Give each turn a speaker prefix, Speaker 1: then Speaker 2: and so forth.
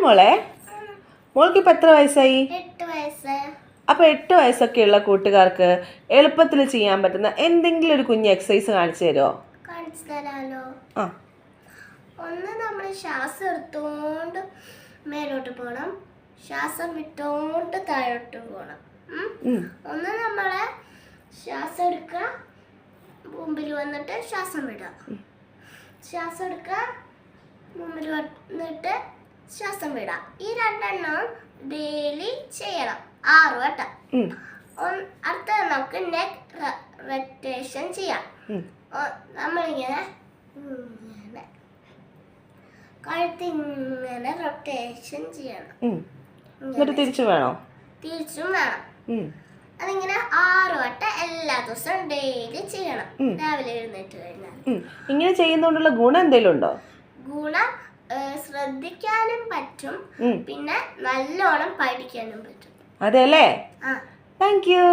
Speaker 1: മോളെ? മോൾക്ക് ഇപ്പം എത്ര വയസ്സായി?
Speaker 2: എട്ട് വയസ്സൊക്കെ
Speaker 1: അപ്പോൾ എട്ട് വയസ്സൊക്കെയുള്ള കൂട്ടുകാർക്ക് എളുപ്പത്തിൽ ചെയ്യാൻ പറ്റുന്ന എന്തെങ്കിലും ഒരു കുഞ്ഞ് എക്സസൈസ് കാണിച്ചു തരുമോ
Speaker 2: കാണിച്ചു തരാലോ.
Speaker 1: ആ.
Speaker 2: ഒന്ന് നമ്മൾ ശ്വാസം എടുത്തോണ്ട് മേലോട്ട് പോകണം ശ്വാസം വിട്ടോണ്ട് താഴോട്ട് പോകണം? ഉം. ഒന്ന് നമ്മളെ ശ്വാസം എടുക്കുക മുമ്പിൽ വന്നിട്ട് ശ്വാസം വിടുക. ശ്വാസം എടുക്കുക മുമ്പിൽ വന്നിട്ട് ശ്വാസം വിടാം. ഈ രണ്ടെണ്ണം ഡെയിലി ചെയ്യണം. ആറ് വട്ടം. അടുത്ത നമുക്ക് നെക്ക് റൊട്ടേഷൻ ചെയ്യാം. നമ്മളിങ്ങനെ ഇങ്ങനെ. കഴുത്തിങ്ങനെ റൊട്ടേഷൻ ചെയ്യണം.
Speaker 1: എന്നിട്ട് തിരിച്ചു വേണോ?
Speaker 2: തിരിച്ചും വേണം. അതിങ്ങനെ ആറ് വട്ടം എല്ലാ ദിവസവും ഡെയിലി ചെയ്യണം. രാവിലെ എഴുന്നേറ്റ് കഴിഞ്ഞാൽ.
Speaker 1: ഇങ്ങനെ ചെയ്യുന്നതുകൊണ്ടുള്ള ഗുണം എന്തെങ്കിലും ഉണ്ടോ?
Speaker 2: ഗുണം ശ്രദ്ധിക്കാനും പറ്റും. പിന്നെ നല്ലോണം പഠിക്കാനും പറ്റും.
Speaker 1: അതെ അല്ലേ
Speaker 2: ആ.
Speaker 1: Thank you